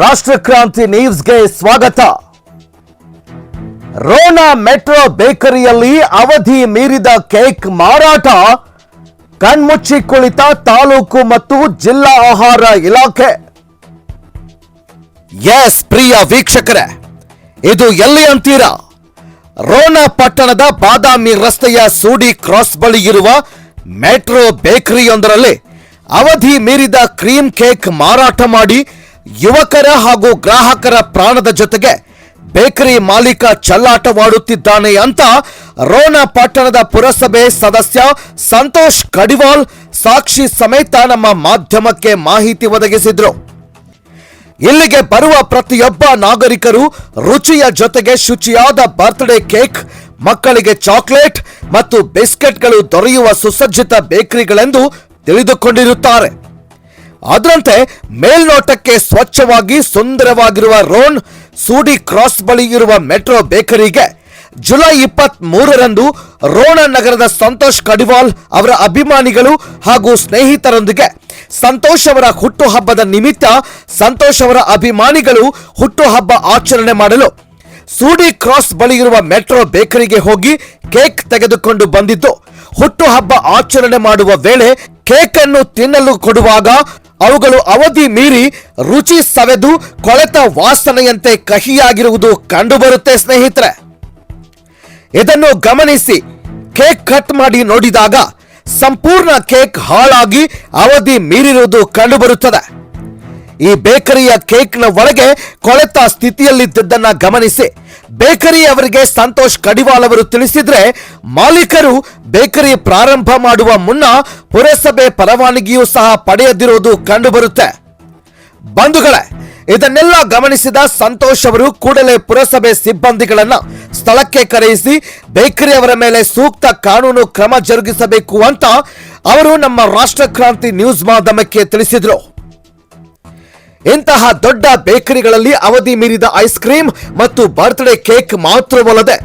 ರಾಷ್ಟ್ರಕ್ರಾಂತಿ ನ್ಯೂಸ್ಗೆ ಸ್ವಾಗತ. ರೋನಾ ಮೆಟ್ರೋ ಬೇಕರಿಯಲ್ಲಿ ಅವಧಿ ಮೀರಿದ ಕೇಕ್ ಮಾರಾಟ, ಕಣ್ಮುಚ್ಚಿ ಕುಳಿತ ತಾಲೂಕು ಮತ್ತು ಜಿಲ್ಲಾ ಆಹಾರ ಇಲಾಖೆ. ಎಸ್, ಪ್ರಿಯ ವೀಕ್ಷಕರೇ, ಇದು ಎಲ್ಲಿ ಅಂತೀರಾ? ರೋನಾ ಪಟ್ಟಣದ ಬಾದಾಮಿ ರಸ್ತೆಯ ಸೂಡಿ ಕ್ರಾಸ್ ಬಳಿ ಇರುವ ಮೆಟ್ರೋ ಬೇಕರಿಯೊಂದರಲ್ಲಿ ಅವಧಿ ಮೀರಿದ ಕ್ರೀಮ್ ಕೇಕ್ ಮಾರಾಟ ಮಾಡಿ ಯುವಕರ ಹಾಗೂ ಗ್ರಾಹಕರ ಪ್ರಾಣದ ಜೊತೆಗೆ ಬೇಕರಿ ಮಾಲೀಕ ಚಲ್ಲಾಟವಾಡುತ್ತಿದ್ದಾನೆ ಅಂತ ರೋಣ ಪಟ್ಟಣದ ಪುರಸಭೆ ಸದಸ್ಯ ಸಂತೋಷ್ ಕಡಿವಾಲ್ ಸಾಕ್ಷಿ ಸಮೇತ ನಮ್ಮ ಮಾಧ್ಯಮಕ್ಕೆ ಮಾಹಿತಿ ಒದಗಿಸಿದ್ರು. ಇಲ್ಲಿಗೆ ಬರುವ ಪ್ರತಿಯೊಬ್ಬ ನಾಗರಿಕರು ರುಚಿಯ ಜೊತೆಗೆ ಶುಚಿಯಾದ ಬರ್ತ್ಡೇ ಕೇಕ್, ಮಕ್ಕಳಿಗೆ ಚಾಕ್ಲೇಟ್ ಮತ್ತು ಬಿಸ್ಕೆಟ್ಗಳು ದೊರೆಯುವ ಸುಸಜ್ಜಿತ ಬೇಕರಿಗಳೆಂದು ತಿಳಿದುಕೊಂಡಿರುತ್ತಾರೆ. ಅದರಂತೆ ಮೇಲ್ನೋಟಕ್ಕೆ ಸ್ವಚ್ಛವಾಗಿ ಸುಂದರವಾಗಿರುವ ರೋನ್ ಸೂಡಿ ಕ್ರಾಸ್ ಬಳಿ ಇರುವ ಮೆಟ್ರೋ ಬೇಕರಿಗೆ ಜುಲೈ ಇಪ್ಪತ್ತ್ ಮೂರರಂದು ರೋಣ ನಗರದ ಸಂತೋಷ್ ಕಡಿವಾಲ್ ಅವರ ಅಭಿಮಾನಿಗಳು ಹಾಗೂ ಸ್ನೇಹಿತರೊಂದಿಗೆ ಸಂತೋಷ್ ಅವರ ಹುಟ್ಟುಹಬ್ಬದ ನಿಮಿತ್ತ ಸಂತೋಷ್ ಅವರ ಅಭಿಮಾನಿಗಳು ಹುಟ್ಟುಹಬ್ಬ ಆಚರಣೆ ಮಾಡಲು ಸೂಡಿ ಕ್ರಾಸ್ ಬಳಿ ಇರುವ ಮೆಟ್ರೋ ಬೇಕರಿಗೆ ಹೋಗಿ ಕೇಕ್ ತೆಗೆದುಕೊಂಡು ಬಂದಿದ್ದು ಹುಟ್ಟುಹಬ್ಬ ಆಚರಣೆ ಮಾಡುವ ವೇಳೆ ಕೇಕ್ ಅನ್ನು ತಿನ್ನಲು ಕೊಡುವಾಗ ಅವುಗಳು ಅವಧಿ ಮೀರಿ ರುಚಿ ಸವೆದು ಕೊಳೆತ ವಾಸನೆಯಂತೆ ಕಹಿಯಾಗಿರುವುದು ಕಂಡುಬರುತ್ತೆ, ಸ್ನೇಹಿತರೆ. ಇದನ್ನು ಗಮನಿಸಿ, ಕೇಕ್ ಕಟ್ ಮಾಡಿ ನೋಡಿದಾಗ ಸಂಪೂರ್ಣ ಕೇಕ್ ಹಾಳಾಗಿ ಅವಧಿ ಮೀರಿರುವುದು ಕಂಡುಬರುತ್ತದೆ. ಈ ಬೇಕರಿಯ ಕೇಕ್ನ ಒಳಗೆ ಕೊಳೆತ ಸ್ಥಿತಿಯಲ್ಲಿದ್ದದ್ದನ್ನ ಗಮನಿಸಿ. ಬೇಕರಿ ಅವರಿಗೆ ಸಂತೋಷ್ ಕಡಿವಾಲ್ ಅವರು ತಿಳಿಸಿದ್ರೆ, ಮಾಲೀಕರು ಬೇಕರಿ ಪ್ರಾರಂಭ ಮಾಡುವ ಮುನ್ನ ಪುರಸಭೆ ಪರವಾನಗಿಯೂ ಸಹ ಪಡೆಯದಿರುವುದು ಕಂಡುಬರುತ್ತೆ. ಬಂಧುಗಳೇ, ಇದನ್ನೆಲ್ಲ ಗಮನಿಸಿದ ಸಂತೋಷ್ ಅವರು ಕೂಡಲೇ ಪುರಸಭೆ ಸಿಬ್ಬಂದಿಗಳನ್ನ ಸ್ಥಳಕ್ಕೆ ಕರೆಯಿಸಿ, ಬೇಕರಿ ಅವರ ಮೇಲೆ ಸೂಕ್ತ ಕಾನೂನು ಕ್ರಮ ಜರುಗಿಸಬೇಕು ಅಂತ ಅವರು ನಮ್ಮ ರಾಷ್ಟ್ರಕ್ರಾಂತಿ ನ್ಯೂಸ್ ಮಾಧ್ಯಮಕ್ಕೆ ತಿಳಿಸಿದ್ರು. ಇಂತಹ ದೊಡ್ಡ ಬೇಕರಿಗಳಲ್ಲಿ ಅವಧಿ ಮೀರಿದ ಐಸ್ ಕ್ರೀಮ್ ಮತ್ತು ಬರ್ತ್ಡೇ ಕೇಕ್ ಮಾತ್ರವಲ್ಲದೆ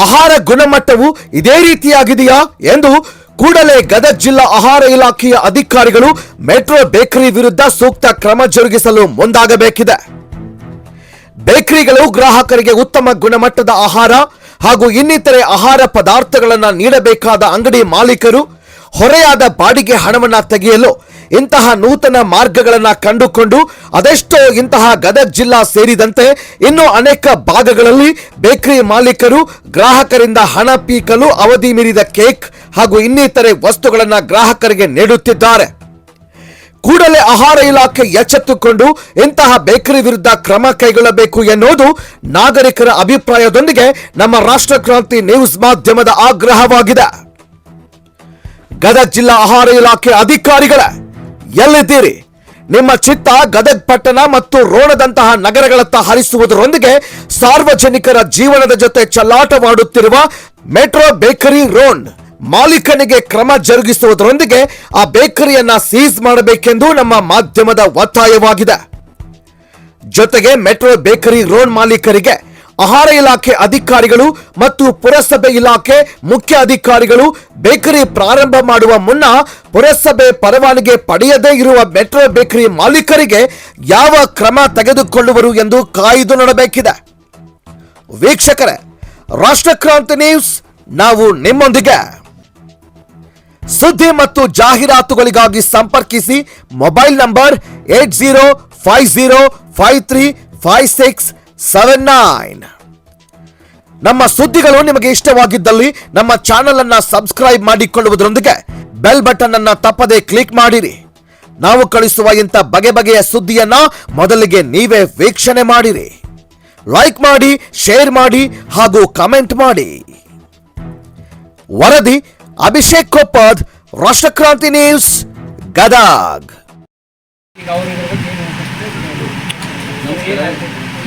ಆಹಾರ ಗುಣಮಟ್ಟವು ಇದೇ ರೀತಿಯಾಗಿದೆಯಾ ಎಂದು ಕೂಡಲೇ ಗದಗ ಜಿಲ್ಲಾ ಆಹಾರ ಇಲಾಖೆಯ ಅಧಿಕಾರಿಗಳು ಮೆಟ್ರೋ ಬೇಕರಿ ವಿರುದ್ಧ ಸೂಕ್ತ ಕ್ರಮ ಜರುಗಿಸಲು ಮುಂದಾಗಬೇಕಿದೆ. ಬೇಕರಿಗಳು ಗ್ರಾಹಕರಿಗೆ ಉತ್ತಮ ಗುಣಮಟ್ಟದ ಆಹಾರ ಹಾಗೂ ಇನ್ನಿತರೆ ಆಹಾರ ಪದಾರ್ಥಗಳನ್ನು ನೀಡಬೇಕಾದ ಅಂಗಡಿ ಮಾಲೀಕರು ಹೊರೆಯಾದ ಬಾಡಿಗೆ ಹಣವನ್ನು ತೆಗೆಯಲು ಇಂತಹ ನೂತನ ಮಾರ್ಗಗಳನ್ನು ಕಂಡುಕೊಂಡು ಅದೆಷ್ಟೋ ಇಂತಹ ಗದಗ ಜಿಲ್ಲಾ ಸೇರಿದಂತೆ ಇನ್ನು ಅನೇಕ ಭಾಗಗಳಲ್ಲಿ ಬೇಕರಿ ಮಾಲೀಕರು ಗ್ರಾಹಕರಿಂದ ಹಣ ಪೀಕಲು ಅವಧಿ ಮೀರಿದ ಕೇಕ್ ಹಾಗೂ ಇನ್ನಿತರೆ ವಸ್ತುಗಳನ್ನು ಗ್ರಾಹಕರಿಗೆ ನೀಡುತ್ತಿದ್ದಾರೆ. ಕೂಡಲೇ ಆಹಾರ ಇಲಾಖೆ ಎಚ್ಚೆತ್ತುಕೊಂಡು ಇಂತಹ ಬೇಕರಿ ವಿರುದ್ಧ ಕ್ರಮ ಕೈಗೊಳ್ಳಬೇಕು ಎನ್ನುವುದು ನಾಗರಿಕರ ಅಭಿಪ್ರಾಯದೊಂದಿಗೆ ನಮ್ಮ ರಾಷ್ಟ್ರಕ್ರಾಂತಿ ನ್ಯೂಸ್ ಮಾಧ್ಯಮದ ಆಗ್ರಹವಾಗಿದೆ. ಗದಗ ಜಿಲ್ಲಾ ಆಹಾರ ಇಲಾಖೆ ಅಧಿಕಾರಿಗಳೇ, ಎಲ್ಲಿದ್ದೀರಿ? ನಿಮ್ಮ ಚಿತ್ತ ಗದಗ್ ಪಟ್ಟಣ ಮತ್ತು ರೋಣದಂತಹ ನಗರಗಳತ್ತ ಹರಿಸುವುದರೊಂದಿಗೆ ಸಾರ್ವಜನಿಕರ ಜೀವನದ ಜೊತೆ ಚಲ್ಲಾಟವಾಡುತ್ತಿರುವ ಮೆಟ್ರೋ ಬೇಕರಿ ರೋನ್ ಮಾಲೀಕನಿಗೆ ಕ್ರಮ ಜರುಗಿಸುವುದರೊಂದಿಗೆ ಆ ಬೇಕರಿಯನ್ನ ಸೀಸ್ ಮಾಡಬೇಕೆಂದು ನಮ್ಮ ಮಾಧ್ಯಮದ ಒತ್ತಾಯವಾಗಿದೆ. ಜೊತೆಗೆ ಮೆಟ್ರೋ ಬೇಕರಿ ರೋಡ್ ಮಾಲೀಕರಿಗೆ ಆಹಾರ ಇಲಾಖೆ ಅಧಿಕಾರಿಗಳು ಮತ್ತು ಪುರಸಭೆ ಇಲಾಖೆ ಮುಖ್ಯ ಅಧಿಕಾರಿಗಳು ಬೇಕರಿ ಪ್ರಾರಂಭ ಮಾಡುವ ಮುನ್ನ ಪುರಸಭೆ ಪರವಾನಗಿ ಪಡೆಯದೇ ಇರುವ ಮೆಟ್ರೋ ಬೇಕರಿ ಮಾಲೀಕರಿಗೆ ಯಾವ ಕ್ರಮ ತೆಗೆದುಕೊಳ್ಳುವರು ಎಂದು ಕಾಯ್ದು ನೋಡಬೇಕಿದೆ. ವೀಕ್ಷಕರೇ ರಾಷ್ಟ್ರಕ್ರಾಂತಿ ನ್ಯೂಸ್, ನಾವು ನಿಮ್ಮೊಂದಿಗೆ. ಸುದ್ದಿ ಮತ್ತು ಜಾಹೀರಾತುಗಳಿಗಾಗಿ ಸಂಪರ್ಕಿಸಿ mobile number eight zero five zero five three five six seven nine. ನಮ್ಮ ಸುದ್ದಿಗಳು ನಿಮಗೆ ಇಷ್ಟವಾಗಿದ್ದಲ್ಲಿ ನಮ್ಮ ಚಾನೆಲ್ ಅನ್ನ ಸಬ್ಸ್ಕ್ರೈಬ್ ಮಾಡಿಕೊಳ್ಳುವುದರೊಂದಿಗೆ ಬೆಲ್ ಬಟನ್ ಅನ್ನ ತಪ್ಪದೆ ಕ್ಲಿಕ್ ಮಾಡಿರಿ. ನಾವು ಕಳಿಸುವ ಇಂಥ ಬಗೆ ಬಗೆಯ ಸುದ್ದಿಯನ್ನ ಮೊದಲಿಗೆ ನೀವೇ ವೀಕ್ಷಣೆ ಮಾಡಿರಿ. ಲೈಕ್ ಮಾಡಿ ಶೇರ್ ಮಾಡಿ ಹಾಗೂ ಕಮೆಂಟ್ ಮಾಡಿ. ವರದಿ ಅಭಿಷೇಕ್ ಕೊಪ್ಪದ್, ರಾಷ್ಟ್ರಕ್ರಾಂತಿ ನ್ಯೂಸ್, ಗದಗ್.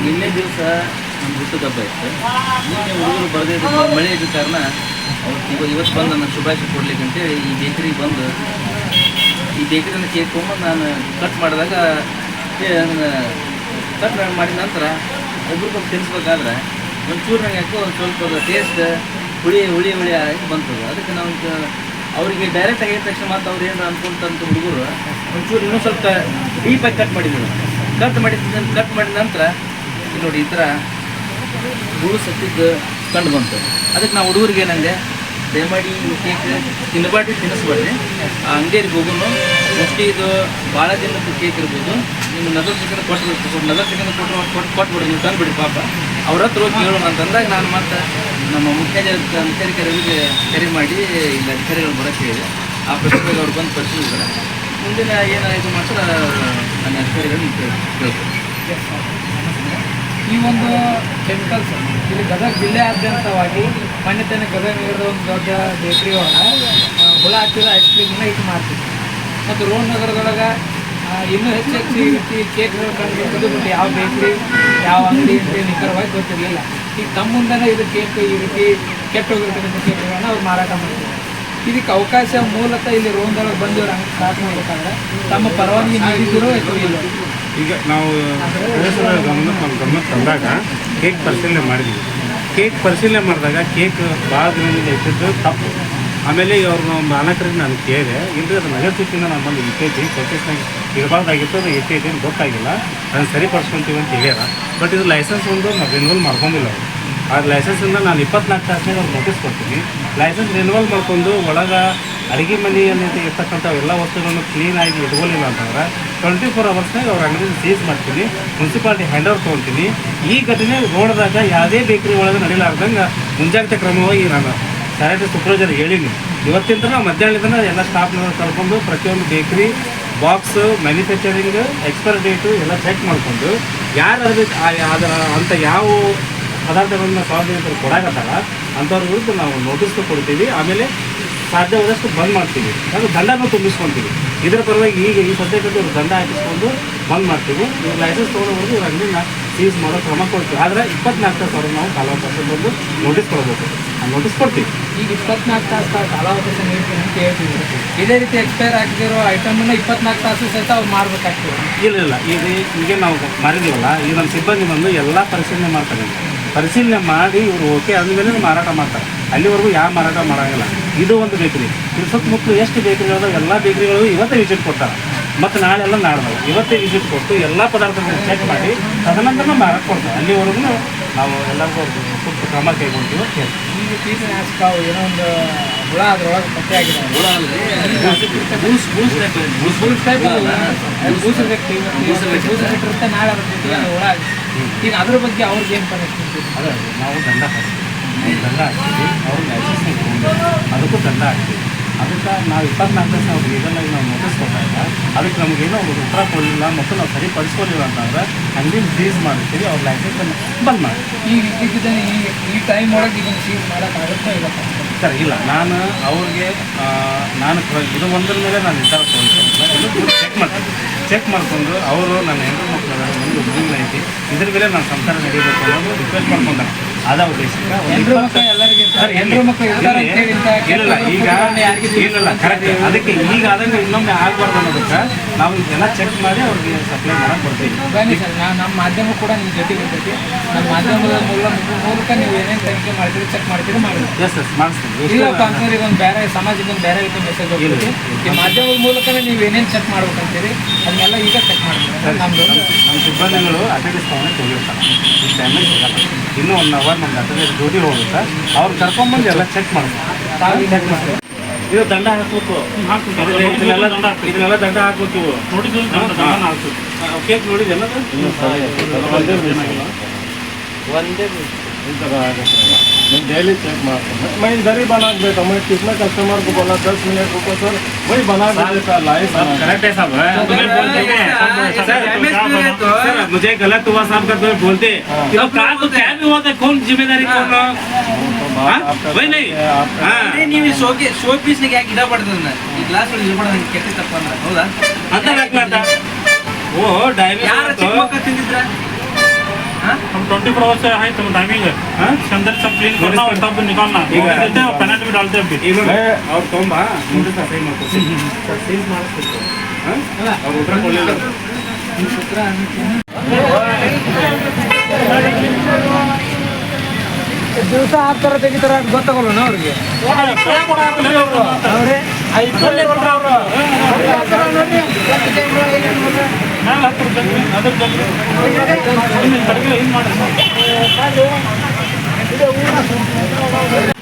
ನಿನ್ನೆ ದಿವಸ ನಮ್ಮ ಹುಟ್ಟದ ಹಬ್ಬ ಇತ್ತು. ನಿನ್ನೆ ಹುಡುಗರು ಬರದೇ ಮಳೆ ಇದ್ದ ಕಾರಣ ಅವ್ರು ಇವಾಗ ಇವತ್ತು ಬಂದು ನನ್ನ ಶುಭಾಶಯ ಕೊಡ್ಲಿಕ್ಕೆ ಅಂತೇಳಿ ಈ ಬೇಕರಿಗೆ ಬಂದು, ಈ ಬೇಕರಿನ ಕೇಕ್ ತೊಗೊಂಡು ನಾನು ಕಟ್ ಮಾಡಿದಾಗ ಕಟ್ ಮಾಡಿದ ನಂತರ ಒಬ್ರಿಗೊಬ್ಬರು ತಿನ್ಸ್ಬೇಕಾದ್ರೆ ಒಂಚೂರು ನಂಗೆ ಯಾಕೋ ಒಂದು ಸ್ವಲ್ಪ ಟೇಸ್ಟ್ ಹುಳಿ ಹುಳಿ ಹುಳಿ ಆಗಿ ಬಂತು ಅದಕ್ಕೆ ನಾವು ಅವರಿಗೆ ಡೈರೆಕ್ಟ್ ಆಗಿದ ತಕ್ಷಣ ಮತ್ತು ಅವ್ರು ಏನು ಅನ್ಕೊಂತಂತ ಹುಡುಗರು ಒಂಚೂರು ಇನ್ನೂ ಸ್ವಲ್ಪ ಡೀಪಾಗಿ ಕಟ್ ಮಾಡಿದ್ರು. ಕಟ್ ಮಾಡಿದ ಕಟ್ ಮಾಡಿದ ನಂತರ ಇಲ್ಲಿ ನೋಡಿ ಈ ಥರ ಹುಳು ಸತ್ತಿದ್ದು ಕಂಡು ಬಂತು. ಅದಕ್ಕೆ ನಾವು ಹುಡುಗರಿಗೆ ಏನಂದೆ, ದಯಮಾಡಿ ಕೇಕ್ ತಿನ್ನಬಾರ್ದು ತಿನ್ನಿಸ್ಬಾರ್ದು ಆ ಅಂಗಡಿಯರಿಗೆ ಹೋಗುನು ಮೋಸ್ಟ್ಲಿ ಇದು ಭಾಳ ದಿನದ ಕೇಕ್ ಇರ್ಬೋದು. ನಿಮ್ಮ ನಗರ ಸಿಕ್ಕಂದ್ರೆ ಕೊಟ್ಟು ನಗರ ಸಿಕ್ಕಂದ್ರೆ ಕೊಟ್ಟು ಕೊಟ್ಟು ಕೊಟ್ಬಿಡಿ, ನೀವು ತಂದುಬಿಡಿ ಪಾಪ. ಅವ್ರ ಹತ್ರ ಹೋಗಿ ಕೇಳೋಣ ಅಂತಂದಾಗ ನಾನು ಮತ್ತೆ ನಮ್ಮ ಮುಖ್ಯ ಮುಖ್ಯಾಧಿಕಾರಿಗಳಿಗೆ ಕರೆ ಮಾಡಿ ಇಲ್ಲಿ ಅಧಿಕಾರಿಗಳು ಬರೋಕ್ಕೆ ಹೇಳಿದೆ. ಆ ಪ್ರಶ್ನೆಗೆ ಅವ್ರು ಬಂದು ಪರಿಶೀಲಿಸ್ತಾರೆ ಮುಂದಿನ ಏನು ಇದು ಮಾತ್ರ ನನ್ನ ಅಧಿಕಾರಿಗಳನ್ನ ಕೇಳ್ತಾರೆ. ಈ ಒಂದು ಕೆಮಿಕಲ್ಸ್ ಇಲ್ಲಿ ಗದಗ ಜಿಲ್ಲೆಯಾದ್ಯಂತವಾಗಿ ಮೊನ್ನೆ ಗದಗ ನಗರದ ಒಂದು ದೊಡ್ಡ ಬೇಕರಿ ಒಳಗೆ ಹುಳ ಹಚ್ಚಿದ ಐಸ್ ಕ್ರೀಮ್ನ ಇದು ಮಾಡ್ತೀವಿ ಮತ್ತು ರೋಡ್ ನಗರದೊಳಗೆ ಇನ್ನೂ ಹೆಚ್ಚು ಹೆಚ್ಚು ಈ ರೀತಿ ಕೇಕ್ಗಳು ಕಂಡು ಬಟ್ ಯಾವ ಬೇಕ್ರಿ ಯಾವ ಅಂಗಡಿ ಅಂತ ನಿಖರವಾಗಿ ಗೊತ್ತಿರಲಿಲ್ಲ. ಈಗ ತಮ್ಮ ಮುಂದೆನೇ ಇದು ಕೇಕ್ ಈ ರೀತಿ ಕೆಟ್ಟ ಹೋಗಿರ್ತಕ್ಕಂಥ ಕೇಕ್ಗಳನ್ನ ಅವ್ರು ಮಾರಾಟ ಮಾಡ್ತಾರೆ ಇದಕ್ಕೆ ಅವಕಾಶ ಮೂಲತಃ ಇಲ್ಲಿ ರೋಮ್ದೊಳಗೆ ಬಂದವರು ಹಂಗೆ ಸ್ಟಾರ್ಟ್ ಮಾಡಬೇಕಾದ್ರೆ ತಮ್ಮ ಪರವಾಗಿ ಅಥವಾ ಇಲ್ಲ. ಈಗ ನಾವು ಪೊಲೀಸರ ಗಮನ ನಮ್ಮ ತಂದಾಗ ಕೇಕ್ ಪರಿಶೀಲನೆ ಮಾಡಿದ್ವಿ. ಕೇಕ್ ಪರಿಶೀಲನೆ ಮಾಡಿದಾಗ ಕೇಕ್ ಭಾಳ ದಿನದಿಂದ ಇಟ್ಟಿದ್ದು ತಪ್ಪು. ಆಮೇಲೆ ಅವ್ರನ್ನ ಅನಕರಿಗೆ ನಾನು ಕೇಳಿದೆ ಇಲ್ಲರಿ ಅದು ನಗರ ಸೂಚಿಯಿಂದ ನಾನು ಬಂದು ಇಟ್ಟೈತಿ ಪ್ಯಾಕೇಜ್ನಾಗ ಇರಬಾರ್ದಾಗಿತ್ತು, ಅದು ಇಟ್ಟೈತಿ ಅಂತ ಗೊತ್ತಾಗಿಲ್ಲ ನಾನು ಸರಿಪಡಿಸ್ಕೊಂತೀವಿ ಅಂತ ಹೇಳ್ಯಾರ. ಬಟ್ ಇದು ಲೈಸೆನ್ಸ್ ಒಂದು ನಾವು ರಿನ್ಯೂವಲ್ ಮಾಡ್ಕೊಂಡಿಲ್ಲ ಅವರು. ಆ ಲೈಸೆನ್ಸಿಂದ ನಾನು ಇಪ್ಪತ್ನಾಲ್ಕು ತಾಸಿನಾಗ ಅವ್ರು ನೋಟಿಸ್ ಕೊಡ್ತೀನಿ. ಲೈಸೆನ್ಸ್ ರಿನ್ಯೂವಲ್ ಮಾಡ್ಕೊಂಡು ಒಳಗೆ ಅಡುಗೆ ಮನೆಯಲ್ಲಿ ಇರ್ತಕ್ಕಂಥ ಎಲ್ಲ ವಸ್ತುಗಳನ್ನು ಕ್ಲೀನಾಗಿ ಇಟ್ಕೊಳ್ಳಿಲ್ಲ ಅಂತಂದ್ರೆ ಟ್ವೆಂಟಿ ಫೋರ್ ಅವರ್ಸ್ನಾಗ ಅವ್ರ ಅಂಗಡಿ ಸೀಸ್ ಮಾಡ್ತೀನಿ. ಮುನ್ಸಿಪಾಲ್ಟಿ ಹ್ಯಾಂಡ್ ಓವರ್ ತೊಗೊಳ್ತೀನಿ ಈ ಘಟನೆ ನೋಡಿದಾಗ ಯಾವುದೇ ಬೇಕರಿ ಒಳಗೆ ನಡೀಲಾರ್ದಂಗೆ ಮುಂಜಾಗ್ರತೆ ಕ್ರಮವಾಗಿ ನಾನು ಸ್ಯಾನಿಟರಿ ಸೂಪರ್ವೈಸರ್ ಹೇಳೀನಿ. ಇವತ್ತಿಂದ ನಾವು ಮಧ್ಯಾಹ್ನದಿಂದ ಎಲ್ಲ ಸ್ಟಾಫ್ನ ಕರ್ಕೊಂಡು ಪ್ರತಿಯೊಂದು bakery box manufacturing expire date ಎಲ್ಲ ಚೆಕ್ ಮಾಡಿಕೊಂಡು ಯಾರು ಅದರ ಅಂತ ಯಾವ ಪದಾರ್ಥಗಳನ್ನ ಸಾರ್ವಜನಿಕರು ಕೊಡಾಕತ್ತಾರ. ಅಂಥವ್ರ ವಿರುದ್ಧ ನಾವು ನೋಟಿಸ್ ಕೊಡ್ತೀವಿ. ಆಮೇಲೆ ಸಾಧ್ಯವಾದಷ್ಟು ಬಂದ್ ಮಾಡ್ತೀವಿ. ಅದು ದಂಡನೂ ತುಂಬಿಸ್ಕೊಂತೀವಿ. ಇದರ ಪರವಾಗಿ ಈಗ ಈ ಸದ್ಯಕ್ಕೆ ಇವ್ರು ದಂಡ ಹಾಕಿಸ್ಕೊಂಡು ಬಂದ್ ಮಾಡ್ತೀವಿ. ಇವ್ರು ಲೈಸೆನ್ಸ್ ತೊಗೊಂಡವರೆಗೂ ಇವ್ರ ಅಂಗಡಿನ ಸೀಸ್ ಮಾಡೋ ಕ್ರಮ ಕೊಡ್ತೀವಿ. ಆದರೆ ಇಪ್ಪತ್ನಾಲ್ಕು ತಾಸು ನಾವು ಕಾಲಾವಕಾಶ ಬಂದು ನೋಟಿಸ್ ಕೊಡಬೇಕು. ಆ ನೋಟಿಸ್ ಕೊಡ್ತೀವಿ. ಈಗ ಇಪ್ಪತ್ನಾಲ್ಕು ತಾಸು ತಾವು ಕಾಲಾವಕಾಶ ನೀಡ್ತೀನಿ ಅಂತ ಹೇಳ್ತೀವಿ. ಇದೇ ರೀತಿ ಎಕ್ಸ್ಪೈರ್ ಆಗಿರೋ ಐಟಮನ್ನು ಇಪ್ಪತ್ನಾಲ್ಕು ತಾಸು ಸಹಿತ ಅವ್ರು ಮಾರ್ಬೇಕಾಗ್ತದೆ. ಇಲ್ಲ ಇಲ್ಲ. ಈಗ ಈಗ ನಾವು ಮಾಡಿದೀವಲ್ಲ ಈಗ ನಮ್ಮ ಸಿಬ್ಬಂದಿ ಬಂದು ಎಲ್ಲ ಪರಿಶೀಲನೆ ಮಾಡ್ತಾರೆ. ಪರಿಶೀಲನೆ ಮಾಡಿ ಇವರು ಓಕೆ ಅಂದಮೇಲೆ ಮಾರಾಟ ಮಾಡ್ತಾರೆ ಅಲ್ಲಿವರೆಗೂ ಯಾವ ಮಾರಾಟ ಮಾಡೋಂಗಿಲ್ಲ ಇದು ಒಂದು ಬೇಕ್ರಿ ಇದು ಸುತ್ತಮುತ್ತಲು ಎಷ್ಟು ಬೇಕರಿಗಳು ಎಲ್ಲ ಬೇಕರಿಗಳು ಇವತ್ತೇ ವಿಸಿಟ್ ಕೊಡ್ತಾರೆ ಮತ್ತು ನಾಳೆ ಎಲ್ಲ ನಾಡ್ದವು ಇವತ್ತೇ ವಿಸಿಟ್ ಕೊಟ್ಟು ಎಲ್ಲ ಪದಾರ್ಥಗಳನ್ನ ಚೆಕ್ ಮಾಡಿ ತದನಂತರ ಮಾರಾಟ ಕೊಡ್ತಾರೆ ಅಲ್ಲಿವರೆಗೂ ನಾವು ಎಲ್ಲರಿಗೂ ಸೂಕ್ತ ಕ್ರಮ ಕೈಗೊಳ್ತೀವಿ ಅಂತ ಹೇಳ್ತೀವಿ. ಈಗ ಕೀಟನಾಶಕ ಅವು ಏನೋ ಒಂದು ಹುಳ ಅದ್ರೊಳಗೆ ಪತ್ತೆ ಆಗಿದೆ ಹುಳ ಅಲ್ಲಿ ಬೂಸ್ ಬೂಸ್ ಬೂಸ್ ನಾಳೆ ಹುಳ ಆಗಿದೆ. ಈಗ ಅದ್ರ ಬಗ್ಗೆ ಅವ್ರಿಗೆ ಏನು ಪರಿಸ್ಥಿತಿ ಅದೇ ನಾವು ದಂಡ ಹಾಕ್ತೀವಿ ನಾವು ದಂಡ ಹಾಕ್ತೀವಿ ಅವ್ರು ಲೈಸೆನ್ಸ್ ಇಟ್ಕೊಂಡು ಅದಕ್ಕೂ ದಂಡ ಹಾಕ್ತೀವಿ. ಅದಕ್ಕೆ ನಾವು ಇಪ್ಪತ್ನಾಲ್ಕು ದಿವಸ ಅವ್ರಿಗೆ ಇದನ್ನಾಗಿ ನಾವು ನೋಟಿಸ್ ಕೊಟ್ಟಾಗ ಅದಕ್ಕೆ ನಮಗೇನೋ ಅವ್ರು ಉತ್ತರ ಕೊಡಲಿಲ್ಲ ಮತ್ತು ನಾವು ಸರಿಪಡಿಸ್ಕೊಳ್ಳಿಲ್ಲ ಅಂತಂದ್ರೆ ಅಂಗಡಿನ ಸೀಸ್ ಮಾಡ್ತೀವಿ ಅವ್ರ ಲೈಸೆನ್ಸನ್ನು ಬಂದ್ ಮಾಡಿ ಈಗ ಈ ಈ ಟೈಮ್ ಒಳಗೆ ಇದನ್ನು ಸೀಸ್ ಮಾಡೋಕ್ಕಾಗುತ್ತೋ ಇಲ್ಲ ಸರ್ ಇಲ್ಲ. ನಾನು ಅವ್ರಿಗೆ ನಾನು ಇದು ಒಂದ್ರ ಮೇಲೆ ನಾನು ನಿರ್ಧಾರ ತೊಗೊಳ್ತೀನಿ ಚೆಕ್ ಮಾಡ್ತೀನಿ. ಚೆಕ್ ಮಾಡಿಕೊಂಡು ಅವರು ನನ್ನ ಹೆಣ್ಣು ಮಕ್ಕಳು ಮುಂದೆ ಉದ್ಯೋಗ ಐತಿ. ಇದ್ರ ಮೇಲೆ ನಾನು ಸಂಸಾರ ನಡೀಬೇಕು ಅನ್ನೋದು ರಿಕ್ವೆಸ್ಟ್ ಮಾಡ್ಕೊಂಡಾನೆ. ಅದ ಉದ್ದೇಶಕ್ಕೆ ಇಲ್ಲ ಇಲ್ಲ, ಈಗ ಇಲ್ಲ ಇಲ್ಲ ಕರೆಕ್ಟ್ ಅದಕ್ಕೆ ಈಗ ಆದಂಗೆ ಇನ್ನೊಮ್ಮೆ ಆಗ್ಬಾರ್ದು ಅನ್ನೋದಕ್ಕೆ ನಾವು ಇದೆಲ್ಲ ಚೆಕ್ ಮಾಡಿ ಅವ್ರಿಗೆ ಸಪ್ಲೈ ಮಾಡಕ್ಕೆ ಬರ್ತೀವಿ ಬನ್ನಿ ಸರ್ ನಾವು ನಮ್ಮ ಮಾಧ್ಯಮ ಕೂಡ ನಿಮ್ಮ ಜೊತೆ ಇರ್ತೈತಿ. ನಮ್ಮ ಮಾಧ್ಯಮದ ಮೂಲ ಮೂಲಕ ನೀವು ಏನೇನು ತನಿಖೆ ಮಾಡ್ತೀರಿ ಚೆಕ್ ಮಾಡ್ತೀರಿ ಮಾಡಿ ಎಸ್ ಎಸ್ ಮಾಡಿಸ್ತೀವಿ. ಅಂತಂದ್ರೆ ಈಗ ಒಂದು ಬೇರೆ ಸಮಾಜಕ್ಕೆ ಒಂದು ಬೇರೆ ರೀತಿ ಮೆಸೇಜ್ ಹೋಗ್ತೈತಿ. ಈ ಮಾಧ್ಯಮದ ಮೂಲಕನೇ ನೀವು ಏನೇನು ಚೆಕ್ ಮಾಡ್ಬೇಕಂತೀರಿ ಅದನ್ನೆಲ್ಲ ಈಗ ಚೆಕ್ ಮಾಡ್ತೀವಿ. ನಮ್ಮ ಸಿಬ್ಬಂದಿಗಳು ಅಟೆಂಡೆನ್ಸ್ ತೊಗೊಂಡು ಹೋಗಿರ್ತಾರೆ ಈ ಟೈಮಿಗೆ ಸಿಗಲ್ಲ. ಇನ್ನೂ ಒನ್ ಅವರ್ ನಮ್ಗೆ ಅಟೆಂಡೆನ್ಸ್ ಡ್ಯೂಟಿ ಹೋಗುತ್ತೆ. ಅವ್ರು ಕರ್ಕೊಂಬಂದು ಎಲ್ಲ ಚೆಕ್ ಮಾಡ್ತಾರೆ. ಚೆಕ್ ಇದು ದಂಡ ಹಾಕ್ಬೇಕು. ಇದನ್ನೆಲ್ಲ ದಂಡ ಇದನ್ನೆಲ್ಲ ದಂಡ ಹಾಕ್ಬೇಕು. ಇವು ಕೇಕ್ ನೋಡಿದೆಲ್ಲ ಒಂದೇ डेली चेक मारता हूँ मैं इधर ही बना के देता हूँ मैं कितना कस्टमर को बोला दस मिनट रुको सर वही बना के देता लाइव बना करेक्ट है साहब तुम्हें बोलते हैं सर, सर मुझे गलत हुआ साहब का तुम्हें बोलते कि अब कहा तो क्या भी हुआ था कौन जिम्मेदारी कौन रहा हाँ? वही नहीं हाँ ಅಂದ್ರೆ ನೀವು ಈ ಶೋಗೆ ಶೋ ಪೀಸ್ನಾಗ ಯಾಕೆ ಗಿಡ ಪಡ್ತದನ್ನ ಈ ಗ್ಲಾಸ್ ಒಳಗೆ ಇಡ್ಬಾರ್ದು ಕೆಟ್ಟಿತ್ತಪ್ಪ ಅಂದ್ರೆ ಹೌದಾ ಅಂತ ಹಾಕ್ಲಾರ್ದ वो डायरी ಯಾರ ಚಿಕ್ಕ ಮಕ್ಕಳು ತಿಂದಿದ್ರ हम ट्वेंटी फोर आवर से है तो टाइमिंग है हाँ? इसके अंदर सब क्लीन करना और सब निकालना ठीक है। देते हैं और पेनल्टी भी डालते हैं फिर ಈಗ ಅವ್ರು ತೊಂಬ ನೋಟಿಸ್ ಸೈನ್ ಮಾಡ್ಕೊಡ್ತೀನಿ ಸೀಸ್ ಮಾಡಿಸ್ಬೇಕು ಹಾಂ ಅವ್ರು ಉತ್ತರ ಕೊಡಲಿಲ್ಲ ದಿವಸ ಆ ಥರ ತೆಗಿತಾರ ಅಂತ ಗೊತ್ತಾಗಲ್ಲ ಅವ್ರಿಗೆ ಅವ್ರೆ ಮ್ಯಾಲೆ ಹತ್ತು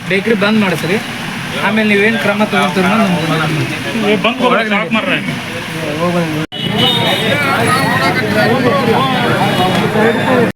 ಬೇಕ್ರಿ ಬಂದ್ ಮಾಡಿಸ್ರಿ. ಆಮೇಲೆ ನೀವೇನು ಕ್ರಮ ತಗೋತೀರ ಬಂದ್